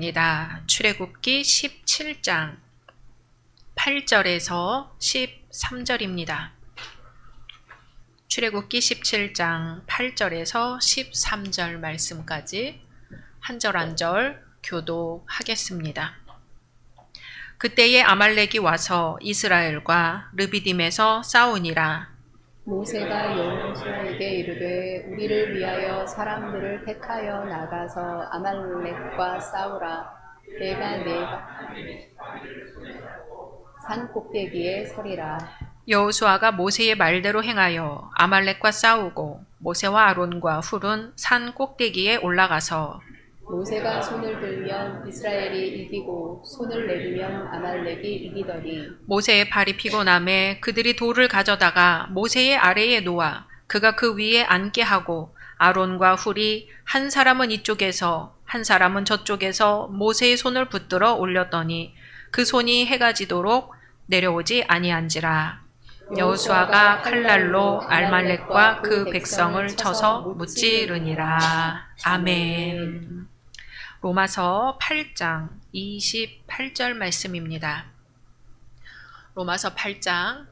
입니다. 출애굽기 17장 8절에서 13절입니다. 출애굽기 17장 8절에서 13절 말씀까지 한 절 한 절 교도하겠습니다. 그때에 아말렉이 와서 이스라엘과 르비딤에서 싸우니라 모세가 여호수아에게 이르되 우리를 위하여 사람들을 택하여 나가서 아말렉과 싸우라. 내가 내 산 꼭대기에 서리라. 여호수아가 모세의 말대로 행하여 아말렉과 싸우고 모세와 아론과 훌은 산 꼭대기에 올라가서 모세가 손을 들면 이스라엘이 이기고 손을 내리면 아말렉이 이기더니 모세의 발이 피곤함에 그들이 돌을 가져다가 모세의 아래에 놓아 그가 그 위에 앉게 하고 아론과 훌이 한 사람은 이쪽에서 한 사람은 저쪽에서 모세의 손을 붙들어 올렸더니 그 손이 해가 지도록 내려오지 아니한지라. 여호수아가 칼날로 알말렉과 그 백성을 쳐서 무찌르니라. 아멘 로마서 8장 28절 말씀입니다. 로마서 8장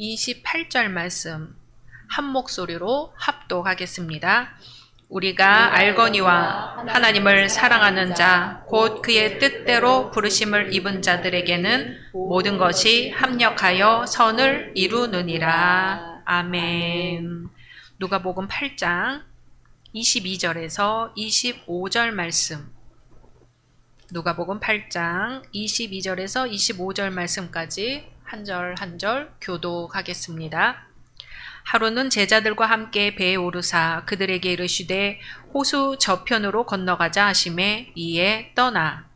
28절 말씀 한 목소리로 합독하겠습니다. 우리가 알거니와 하나님을 사랑하는 자, 곧 그의 뜻대로 부르심을 입은 자들에게는 모든 것이 합력하여 선을 이루느니라. 아멘. 누가복음 8장 22절에서 25절 말씀. 누가복음 8장 22절에서 25절 말씀까지 한 절 한 절 교독하겠습니다. 하루는 제자들과 함께 배에 오르사 그들에게 이르시되 호수 저편으로 건너가자 하심에 이에 떠나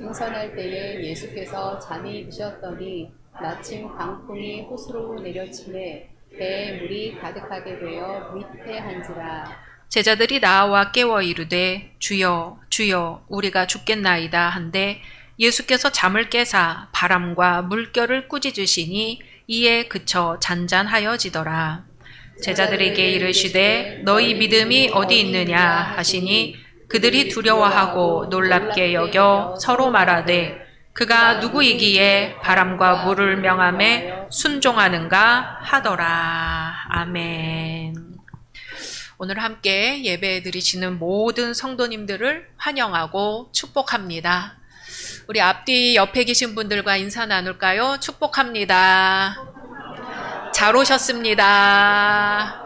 행선할 때에 예수께서 잠이 드셨더니 마침 강풍이 호수로 내려치매 배에 물이 가득하게 되어 위태한지라 제자들이 나와 깨워 이르되 주여 주여 우리가 죽겠나이다 한데 예수께서 잠을 깨사 바람과 물결을 꾸짖으시니 이에 그쳐 잔잔하여지더라. 제자들에게 이르시되 너희 믿음이 어디 있느냐 하시니 그들이 두려워하고 놀랍게 여겨 서로 말하되 그가 누구이기에 바람과 물을 명함에 순종하는가 하더라. 아멘 오늘 함께 예배 드리시는 모든 성도님들을 환영하고 축복합니다. 우리 앞뒤 옆에 계신 분들과 인사 나눌까요? 축복합니다. 잘 오셨습니다.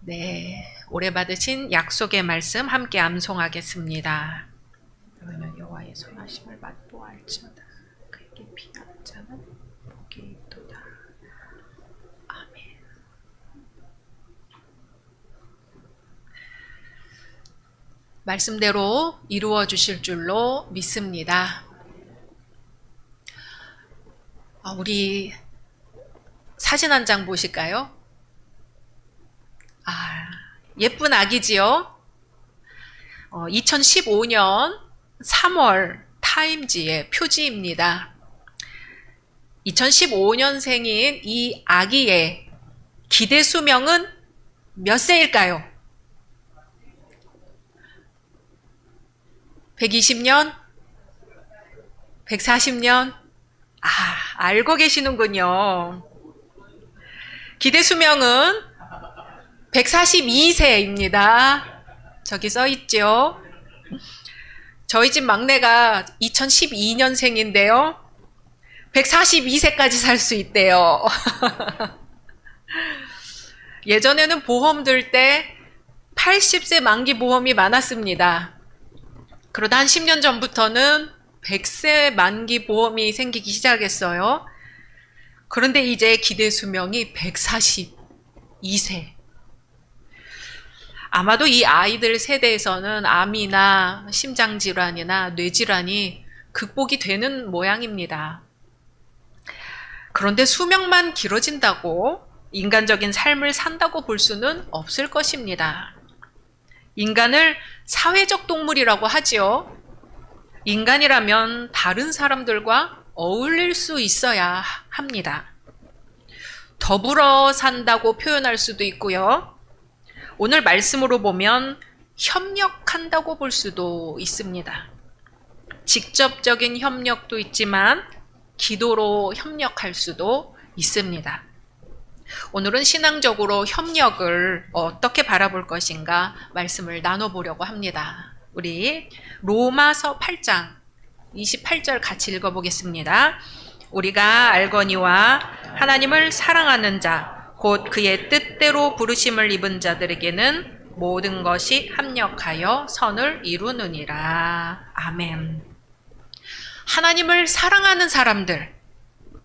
네. 오래 받으신 약속의 말씀 함께 암송하겠습니다. 그러면 여호와의 선하심을 맛보알지어다. 그에게 피한 자는 복이 있도다. 아멘. 말씀대로 이루어 주실 줄로 믿습니다. 아, 우리 사진 한 장 보실까요? 아, 예쁜 아기지요? 어, 2015년 3월 타임지의 표지입니다. 2015년생인 이 아기의 기대 수명은 몇 세일까요? 120년? 140년? 아, 알고 계시는군요. 기대 수명은 142세입니다. 저기 써 있죠. 저희 집 막내가 2012년생인데요. 142세까지 살 수 있대요. 예전에는 보험 들 때 80세 만기 보험이 많았습니다. 그러다 한 10년 전부터는 100세 만기 보험이 생기기 시작했어요. 그런데 이제 기대 수명이 142세. 아마도 이 아이들 세대에서는 암이나 심장질환이나 뇌질환이 극복이 되는 모양입니다. 그런데 수명만 길어진다고 인간적인 삶을 산다고 볼 수는 없을 것입니다. 인간을 사회적 동물이라고 하지요. 인간이라면 다른 사람들과 어울릴 수 있어야 합니다. 더불어 산다고 표현할 수도 있고요. 오늘 말씀으로 보면 협력한다고 볼 수도 있습니다. 직접적인 협력도 있지만 기도로 협력할 수도 있습니다. 오늘은 신앙적으로 협력을 어떻게 바라볼 것인가 말씀을 나눠보려고 합니다. 우리 로마서 8장 28절 같이 읽어보겠습니다. 우리가 알거니와 하나님을 사랑하는 자, 곧 그의 뜻대로 부르심을 입은 자들에게는 모든 것이 합력하여 선을 이루느니라. 아멘. 하나님을 사랑하는 사람들,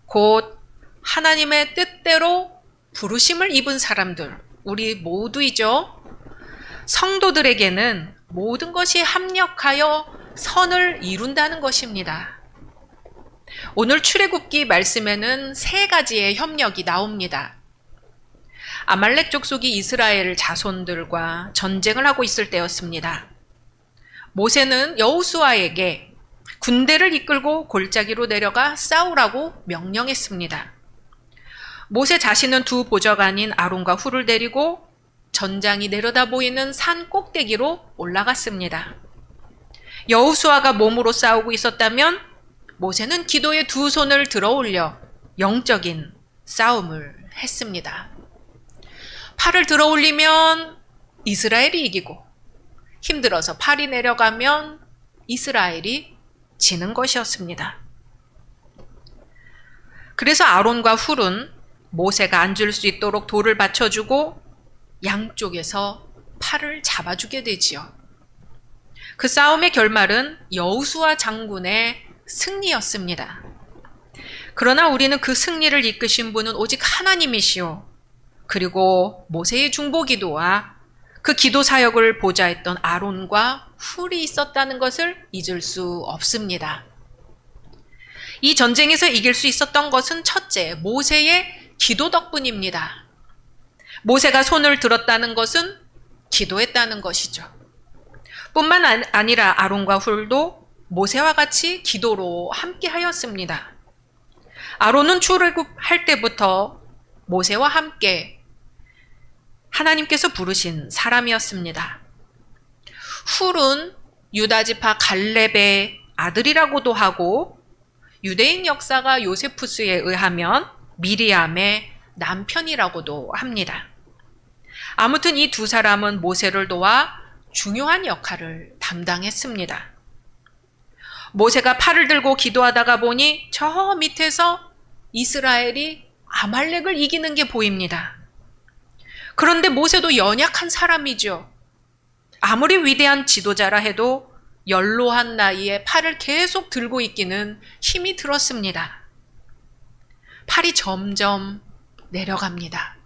곧 하나님의 뜻대로 부르심을 입은 사람들, 우리 모두이죠. 성도들에게는 모든 것이 합력하여 선을 이룬다는 것입니다. 오늘 출애굽기 말씀에는 세 가지의 협력이 나옵니다. 아말렉 족속이 이스라엘 자손들과 전쟁을 하고 있을 때였습니다. 모세는 여호수아에게 군대를 이끌고 골짜기로 내려가 싸우라고 명령했습니다. 모세 자신은 두 보좌관인 아론과 훌을 데리고 전장이 내려다 보이는 산 꼭대기로 올라갔습니다. 여호수아가 몸으로 싸우고 있었다면 모세는 기도에 두 손을 들어 올려 영적인 싸움을 했습니다. 팔을 들어 올리면 이스라엘이 이기고 힘들어서 팔이 내려가면 이스라엘이 지는 것이었습니다. 그래서 아론과 훌은 모세가 앉을 수 있도록 돌을 받쳐주고 양쪽에서 팔을 잡아주게 되지요. 그 싸움의 결말은 여우수아 장군의 승리였습니다. 그러나 우리는 그 승리를 이끄신 분은 오직 하나님이시오. 그리고 모세의 중보 기도와 그 기도 사역을 보좌했던 아론과 훌이 있었다는 것을 잊을 수 없습니다. 이 전쟁에서 이길 수 있었던 것은 첫째, 모세의 기도 덕분입니다. 모세가 손을 들었다는 것은 기도했다는 것이죠. 뿐만 안- 아니라 아론과 훌도 모세와 같이 기도로 함께 하였습니다. 아론은 출애굽할 때부터 모세와 함께 하나님께서 부르신 사람이었습니다. 훌은 유다 지파 갈렙의 아들이라고도 하고 유대인 역사가 요세푸스에 의하면 미리암의 남편이라고도 합니다. 아무튼 이 두 사람은 모세를 도와 중요한 역할을 담당했습니다. 모세가 팔을 들고 기도하다가 보니 저 밑에서 이스라엘이 아말렉을 이기는 게 보입니다. 그런데 모세도 연약한 사람이죠. 아무리 위대한 지도자라 해도 연로한 나이에 팔을 계속 들고 있기는 힘이 들었습니다. 팔이 점점 내려갑니다.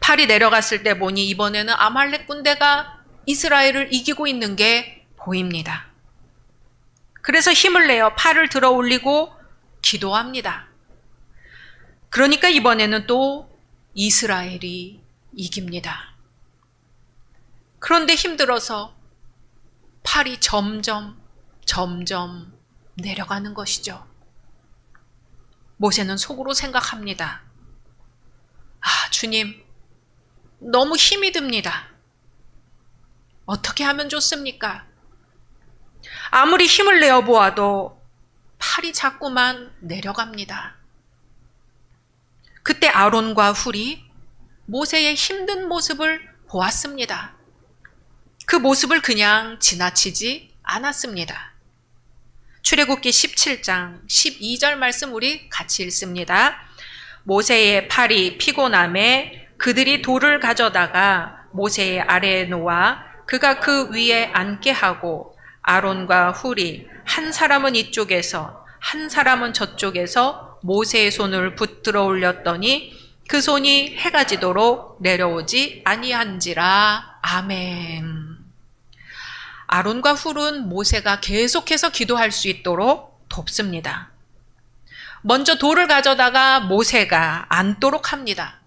팔이 내려갔을 때 보니 이번에는 아말렉 군대가 이스라엘을 이기고 있는 게 보입니다. 그래서 힘을 내어 팔을 들어 올리고 기도합니다. 그러니까 이번에는 또 이스라엘이 이깁니다. 그런데 힘들어서 팔이 점점, 점점 내려가는 것이죠. 모세는 속으로 생각합니다. 아, 주님, 너무 힘이 듭니다. 어떻게 하면 좋습니까? 아무리 힘을 내어 보아도 팔이 자꾸만 내려갑니다. 그때 아론과 훌이 모세의 힘든 모습을 보았습니다. 그 모습을 그냥 지나치지 않았습니다. 출애굽기 17장 12절 말씀 우리 같이 읽습니다. 모세의 팔이 피곤함에 그들이 돌을 가져다가 모세의 아래에 놓아 그가 그 위에 앉게 하고 아론과 훌이 한 사람은 이쪽에서 한 사람은 저쪽에서 모세의 손을 붙들어 올렸더니 그 손이 해가 지도록 내려오지 아니한지라 아멘. 아론과 훌은 모세가 계속해서 기도할 수 있도록 돕습니다. 먼저 돌을 가져다가 모세가 앉도록 합니다.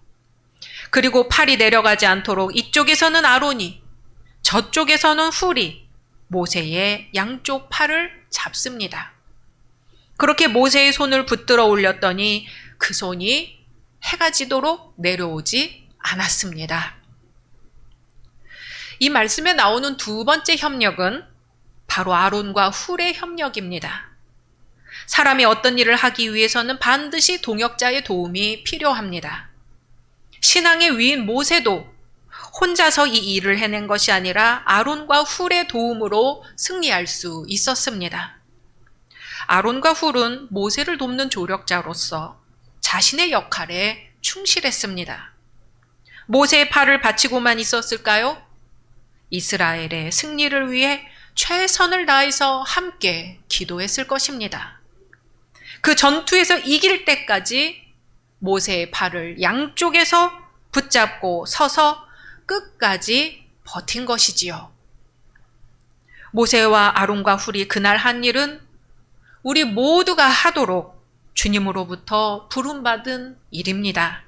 그리고 팔이 내려가지 않도록 이쪽에서는 아론이, 저쪽에서는 훌이 모세의 양쪽 팔을 잡습니다. 그렇게 모세의 손을 붙들어 올렸더니 그 손이 해가 지도록 내려오지 않았습니다. 이 말씀에 나오는 두 번째 협력은 바로 아론과 훌의 협력입니다. 사람이 어떤 일을 하기 위해서는 반드시 동역자의 도움이 필요합니다. 신앙의 위인 모세도 혼자서 이 일을 해낸 것이 아니라 아론과 훌의 도움으로 승리할 수 있었습니다. 아론과 훌은 모세를 돕는 조력자로서 자신의 역할에 충실했습니다. 모세의 팔을 바치고만 있었을까요? 이스라엘의 승리를 위해 최선을 다해서 함께 기도했을 것입니다. 그 전투에서 이길 때까지 모세의 팔을 양쪽에서 붙잡고 서서 끝까지 버틴 것이지요. 모세와 아론과 훌이 그날 한 일은 우리 모두가 하도록 주님으로부터 부름받은 일입니다.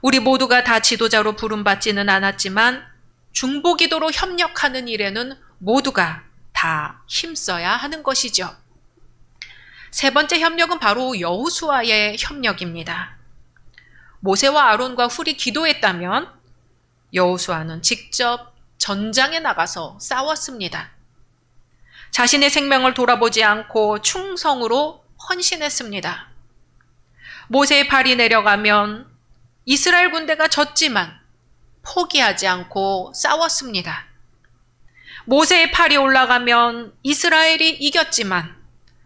우리 모두가 다 지도자로 부름받지는 않았지만 중보기도로 협력하는 일에는 모두가 다 힘써야 하는 것이죠. 세 번째 협력은 바로 여호수아의 협력입니다. 모세와 아론과 훌이 기도했다면 여호수아는 직접 전장에 나가서 싸웠습니다. 자신의 생명을 돌아보지 않고 충성으로 헌신했습니다. 모세의 발이 내려가면 이스라엘 군대가 졌지만 포기하지 않고 싸웠습니다. 모세의 팔이 올라가면 이스라엘이 이겼지만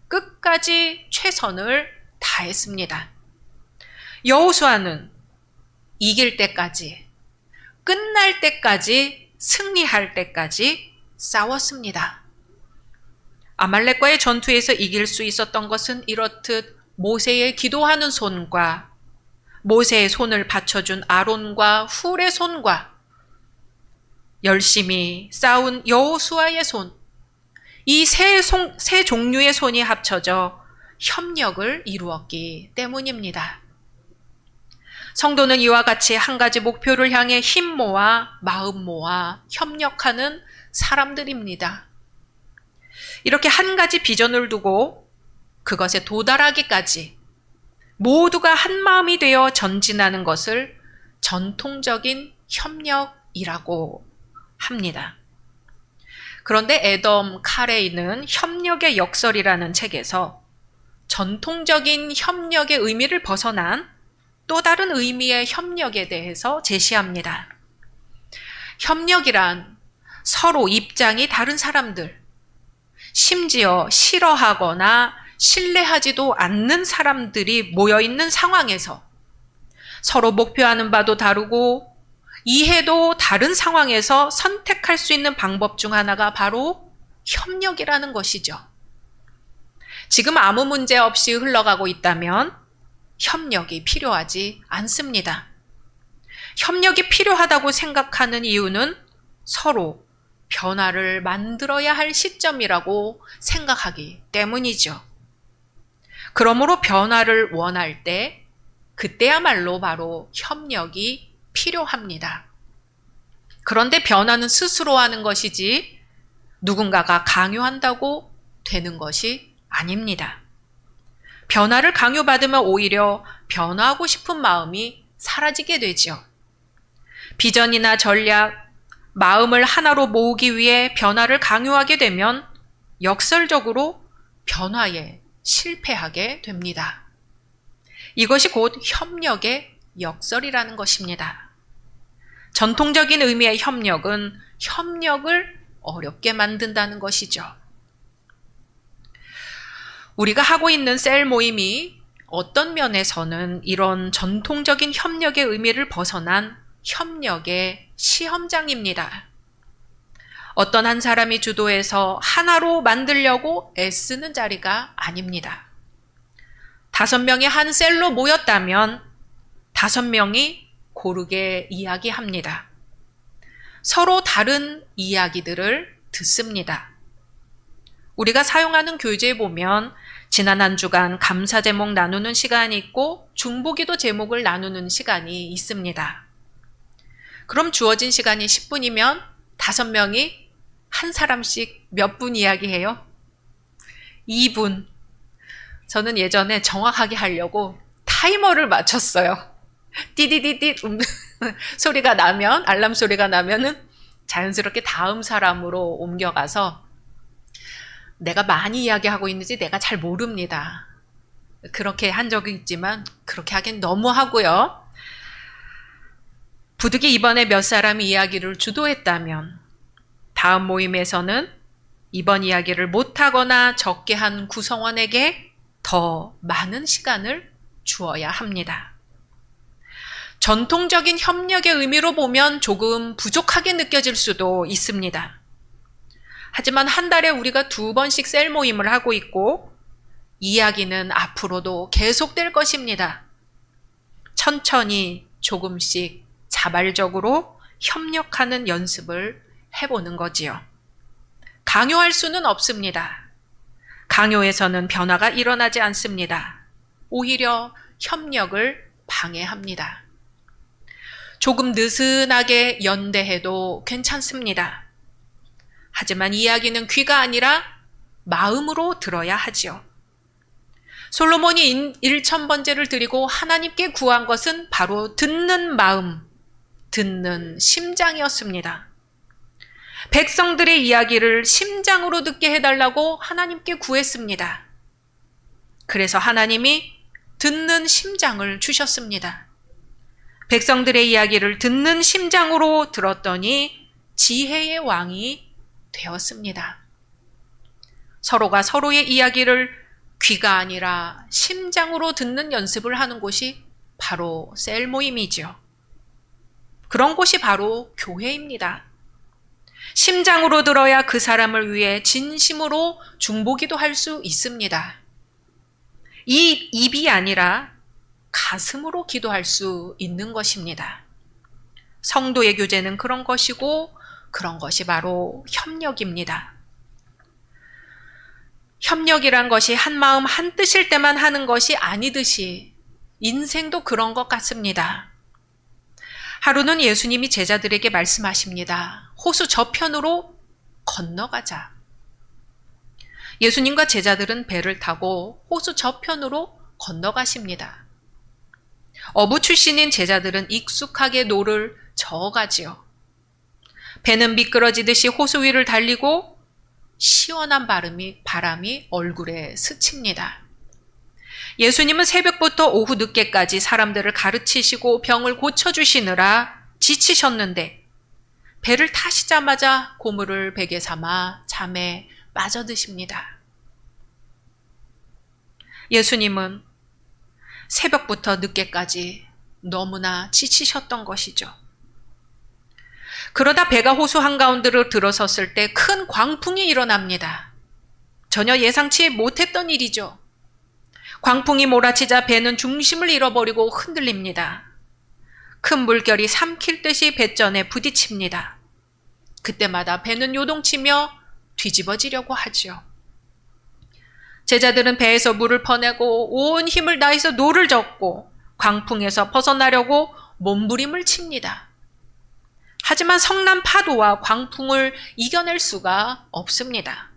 끝까지 최선을 다했습니다. 여호수아는 이길 때까지 끝날 때까지 승리할 때까지 싸웠습니다. 아말렉과의 전투에서 이길 수 있었던 것은 이렇듯 모세의 기도하는 손과 모세의 손을 받쳐준 아론과 훌의 손과 열심히 싸운 여호수아의 손, 이세 세 종류의 손이 합쳐져 협력을 이루었기 때문입니다. 성도는 이와 같이 한 가지 목표를 향해 힘 모아 마음 모아 협력하는 사람들입니다. 이렇게 한 가지 비전을 두고 그것에 도달하기까지 모두가 한 마음이 되어 전진하는 것을 전통적인 협력이라고 합니다. 그런데 에덤 카레이는 협력의 역설이라는 책에서 전통적인 협력의 의미를 벗어난 또 다른 의미의 협력에 대해서 제시합니다. 협력이란 서로 입장이 다른 사람들, 심지어 싫어하거나 신뢰하지도 않는 사람들이 모여 있는 상황에서 서로 목표하는 바도 다르고 이해도 다른 상황에서 선택할 수 있는 방법 중 하나가 바로 협력이라는 것이죠. 지금 아무 문제 없이 흘러가고 있다면 협력이 필요하지 않습니다. 협력이 필요하다고 생각하는 이유는 서로 변화를 만들어야 할 시점이라고 생각하기 때문이죠. 그러므로 변화를 원할 때 그때야말로 바로 협력이 필요합니다. 그런데 변화는 스스로 하는 것이지 누군가가 강요한다고 되는 것이 아닙니다. 변화를 강요받으면 오히려 변화하고 싶은 마음이 사라지게 되죠. 비전이나 전략, 마음을 하나로 모으기 위해 변화를 강요하게 되면 역설적으로 변화에 실패하게 됩니다. 이것이 곧 협력의 역설이라는 것입니다. 전통적인 의미의 협력은 협력을 어렵게 만든다는 것이죠. 우리가 하고 있는 셀 모임이 어떤 면에서는 이런 전통적인 협력의 의미를 벗어난 협력의 시험장입니다. 어떤 한 사람이 주도해서 하나로 만들려고 애쓰는 자리가 아닙니다. 다섯 명이 한 셀로 모였다면 다섯 명이 고르게 이야기합니다. 서로 다른 이야기들을 듣습니다. 우리가 사용하는 교재에 보면 지난 한 주간 감사 제목 나누는 시간이 있고 중보기도 제목을 나누는 시간이 있습니다. 그럼 주어진 시간이 10분이면 다섯 명이 한 사람씩 몇 분 이야기해요? 2분. 저는 예전에 정확하게 하려고 타이머를 맞췄어요. 띠디디디 음, 소리가 나면 알람 소리가 나면은 자연스럽게 다음 사람으로 옮겨가서 내가 많이 이야기하고 있는지 내가 잘 모릅니다. 그렇게 한 적이 있지만 그렇게 하긴 너무 하고요. 부득이 이번에 몇 사람이 이야기를 주도했다면 다음 모임에서는 이번 이야기를 못하거나 적게 한 구성원에게 더 많은 시간을 주어야 합니다. 전통적인 협력의 의미로 보면 조금 부족하게 느껴질 수도 있습니다. 하지만 한 달에 우리가 두 번씩 셀 모임을 하고 있고 이야기는 앞으로도 계속될 것입니다. 천천히 조금씩 자발적으로 협력하는 연습을 해보는 거지요. 강요할 수는 없습니다. 강요에서는 변화가 일어나지 않습니다. 오히려 협력을 방해합니다. 조금 느슨하게 연대해도 괜찮습니다. 하지만 이야기는 귀가 아니라 마음으로 들어야 하지요. 솔로몬이 1천번제를 드리고 하나님께 구한 것은 바로 듣는 마음, 듣는 심장이었습니다. 백성들의 이야기를 심장으로 듣게 해달라고 하나님께 구했습니다. 그래서 하나님이 듣는 심장을 주셨습니다. 백성들의 이야기를 듣는 심장으로 들었더니 지혜의 왕이 되었습니다. 서로가 서로의 이야기를 귀가 아니라 심장으로 듣는 연습을 하는 곳이 바로 셀 모임이죠. 그런 곳이 바로 교회입니다. 심장으로 들어야 그 사람을 위해 진심으로 중보기도 할 수 있습니다. 이 입이 아니라 가슴으로 기도할 수 있는 것입니다. 성도의 교제는 그런 것이고 그런 것이 바로 협력입니다. 협력이란 것이 한 마음 한 뜻일 때만 하는 것이 아니듯이 인생도 그런 것 같습니다. 하루는 예수님이 제자들에게 말씀하십니다. 호수 저편으로 건너가자. 예수님과 제자들은 배를 타고 호수 저편으로 건너가십니다. 어부 출신인 제자들은 익숙하게 노를 저어가지요. 배는 미끄러지듯이 호수 위를 달리고 시원한 바람이, 바람이 얼굴에 스칩니다. 예수님은 새벽부터 오후 늦게까지 사람들을 가르치시고 병을 고쳐주시느라 지치셨는데 배를 타시자마자 고물을 베개 삼아 잠에 빠져드십니다. 예수님은 새벽부터 늦게까지 너무나 지치셨던 것이죠. 그러다 배가 호수 한가운데로 들어섰을 때 큰 광풍이 일어납니다. 전혀 예상치 못했던 일이죠. 광풍이 몰아치자 배는 중심을 잃어버리고 흔들립니다. 큰 물결이 삼킬 듯이 배전에 부딪힙니다. 그때마다 배는 요동치며 뒤집어지려고 하죠. 제자들은 배에서 물을 퍼내고 온 힘을 다해서 노를 젓고 광풍에서 벗어나려고 몸부림을 칩니다. 하지만 성난 파도와 광풍을 이겨낼 수가 없습니다.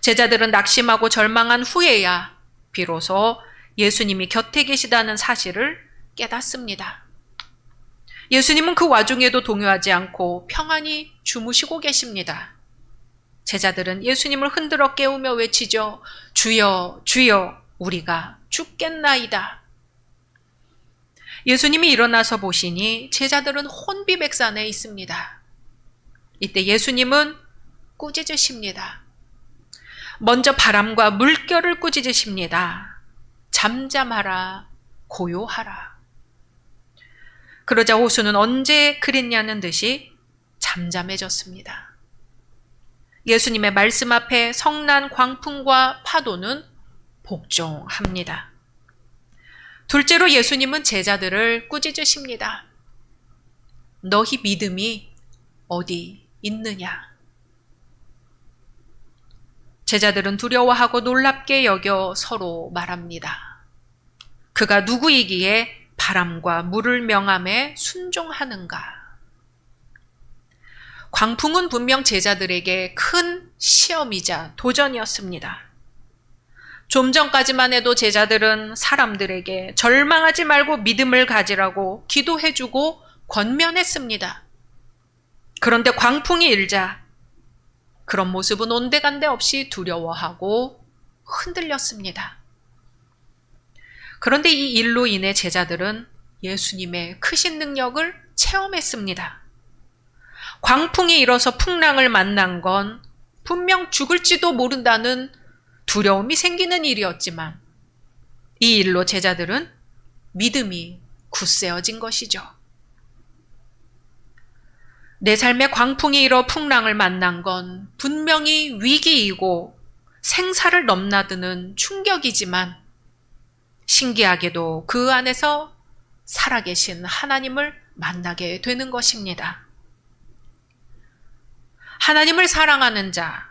제자들은 낙심하고 절망한 후에야 비로소 예수님이 곁에 계시다는 사실을 깨닫습니다. 예수님은 그 와중에도 동요하지 않고 평안히 주무시고 계십니다. 제자들은 예수님을 흔들어 깨우며 외치죠. 주여, 주여, 우리가 죽겠나이다. 예수님이 일어나서 보시니 제자들은 혼비백산에 있습니다. 이때 예수님은 꾸짖으십니다. 먼저 바람과 물결을 꾸짖으십니다. 잠잠하라, 고요하라. 그러자 호수는 언제 그랬냐는 듯이 잠잠해졌습니다. 예수님의 말씀 앞에 성난 광풍과 파도는 복종합니다. 둘째로 예수님은 제자들을 꾸짖으십니다. 너희 믿음이 어디 있느냐? 제자들은 두려워하고 놀랍게 여겨 서로 말합니다. 그가 누구이기에 바람과 물을 명함에 순종하는가? 광풍은 분명 제자들에게 큰 시험이자 도전이었습니다. 좀 전까지만 해도 제자들은 사람들에게 절망하지 말고 믿음을 가지라고 기도해주고 권면했습니다. 그런데 광풍이 일자 그런 모습은 온데간데 없이 두려워하고 흔들렸습니다. 그런데 이 일로 인해 제자들은 예수님의 크신 능력을 체험했습니다. 광풍이 일어서 풍랑을 만난 건 분명 죽을지도 모른다는 두려움이 생기는 일이었지만 이 일로 제자들은 믿음이 굳세어진 것이죠. 내 삶에 광풍이 일어 풍랑을 만난 건 분명히 위기이고 생사를 넘나드는 충격이지만 신기하게도 그 안에서 살아계신 하나님을 만나게 되는 것입니다. 하나님을 사랑하는 자,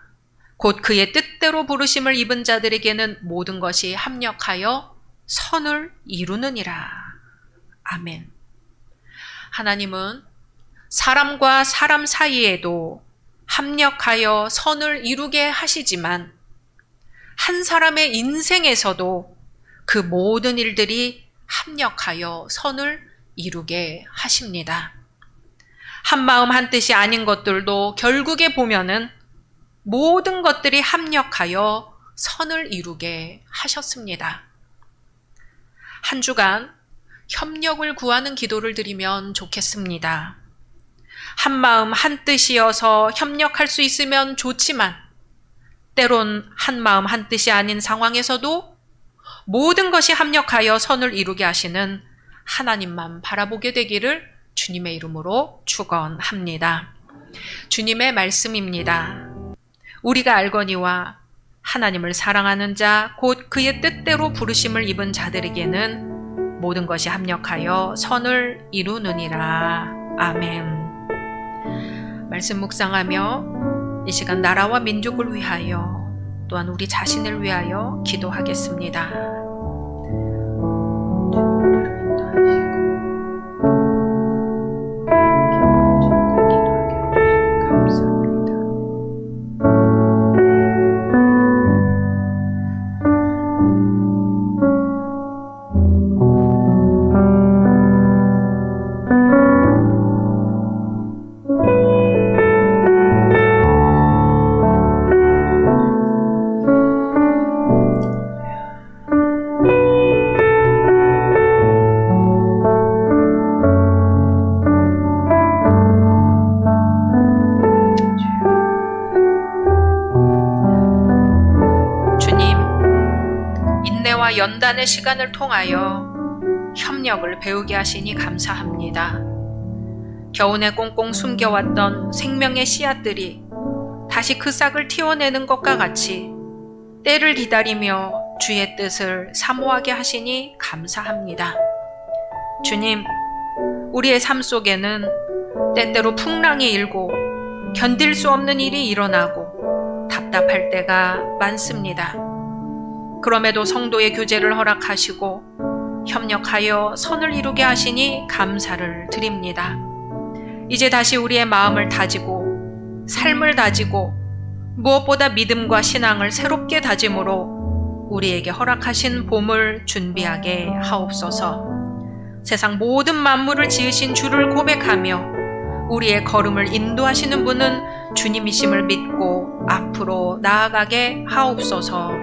곧 그의 뜻대로 부르심을 입은 자들에게는 모든 것이 합력하여 선을 이루느니라. 아멘. 하나님은 사람과 사람 사이에도 합력하여 선을 이루게 하시지만 한 사람의 인생에서도 그 모든 일들이 합력하여 선을 이루게 하십니다. 한 마음 한 뜻이 아닌 것들도 결국에 보면은 모든 것들이 합력하여 선을 이루게 하셨습니다. 한 주간 협력을 구하는 기도를 드리면 좋겠습니다. 한 마음 한 뜻이어서 협력할 수 있으면 좋지만 때론 한 마음 한 뜻이 아닌 상황에서도 모든 것이 합력하여 선을 이루게 하시는 하나님만 바라보게 되기를 주님의 이름으로 축원합니다. 주님의 말씀입니다. 우리가 알거니와 하나님을 사랑하는 자, 곧 그의 뜻대로 부르심을 입은 자들에게는 모든 것이 합력하여 선을 이루느니라. 아멘. 말씀 묵상하며 이 시간 나라와 민족을 위하여 또한 우리 자신을 위하여 기도하겠습니다. 연단의 시간을 통하여 협력을 배우게 하시니 감사합니다. 겨우내 꽁꽁 숨겨왔던 생명의 씨앗들이 다시 그 싹을 틔워내는 것과 같이 때를 기다리며 주의 뜻을 사모하게 하시니 감사합니다. 주님, 우리의 삶 속에는 때때로 풍랑이 일고 견딜 수 없는 일이 일어나고 답답할 때가 많습니다. 그럼에도 성도의 교제를 허락하시고 협력하여 선을 이루게 하시니 감사를 드립니다. 이제 다시 우리의 마음을 다지고 삶을 다지고 무엇보다 믿음과 신앙을 새롭게 다짐으로 우리에게 허락하신 봄을 준비하게 하옵소서. 세상 모든 만물을 지으신 주를 고백하며 우리의 걸음을 인도하시는 분은 주님이심을 믿고 앞으로 나아가게 하옵소서.